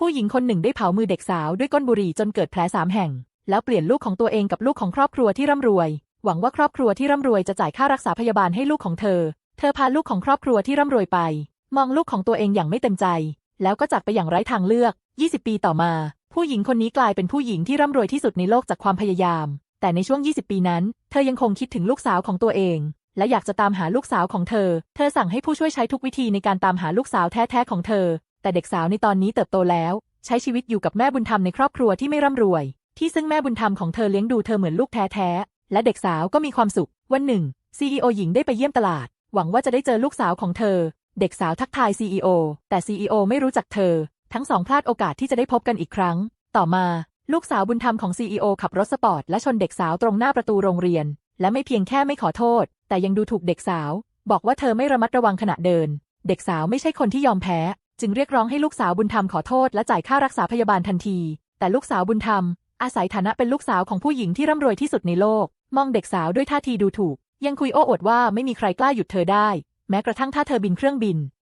ผู้หญิงคนหนึ่งได้เผามือเด็กสาวด้วยก้นบุหรี่จนเกิดแผลสามแห่ง แล้วเปลี่ยนลูกของตัวเองกับลูกของครอบครัวที่ร่ำรวย หวังว่าครอบครัวที่ร่ำรวยจะจ่ายค่ารักษาพยาบาลให้ลูกของเธอ เธอพาลูกของครอบครัวที่ร่ำรวยไป มองลูกของตัวเองอย่างไม่เต็มใจ แล้วก็จากไปอย่างไร้ทางเลือก 20 ปีต่อมา ผู้หญิงคนนี้กลายเป็นผู้หญิงที่ร่ำรวยที่สุดในโลกจากความพยายาม แต่ในช่วง 20 ปีนั้น เธอยังคงคิดถึงลูกสาวของตัวเองและอยากจะตามหาลูกสาวของเธอ เธอสั่งให้ผู้ช่วยใช้ทุกวิธีในการตามหาลูกสาวแท้ๆของเธอแต่เด็กสาวในตอนนี้เติบโตแล้ว ใช้ชีวิตอยู่กับแม่บุญธรรมในครอบครัวที่ไม่ร่ำรวย ที่ซึ่งแม่บุญธรรมของเธอเลี้ยงดูเธอเหมือนลูกแท้ๆ และเด็กสาวก็มีความสุข วันหนึ่ง CEO หญิงได้ไปเยี่ยมตลาด หวังว่าจะได้เจอลูกสาวของเธอ เด็กสาวทักทาย CEO แต่ CEO ไม่รู้จักเธอ ทั้งสองพลาดโอกาสที่จะได้พบกันอีกครั้ง ต่อมา ลูกสาวบุญธรรมของ CEO ขับรถสปอร์ตและชนเด็กสาวตรงหน้าประตูโรงเรียน และไม่เพียงแค่ไม่ขอโทษ แต่ยังดูถูกเด็กสาว บอกว่าเธอไม่ระมัดระวังขณะเดิน เด็กสาวไม่ใช่คนที่ยอมแพ้ จึงเรียกร้องให้ลูกสาวบุญธรรมขอโทษและจ่ายค่ารักษาพยาบาลทันที แต่ลูกสาวบุญธรรม อาศัยฐานะเป็นลูกสาวของผู้หญิงที่ร่ำรวยที่สุดในโลก มองเด็กสาวด้วยท่าทีดูถูก ยังคุยโอ้อวดว่าไม่มีใครกล้าหยุดเธอได้ แม้กระทั่งถ้าเธอบินเครื่องบิน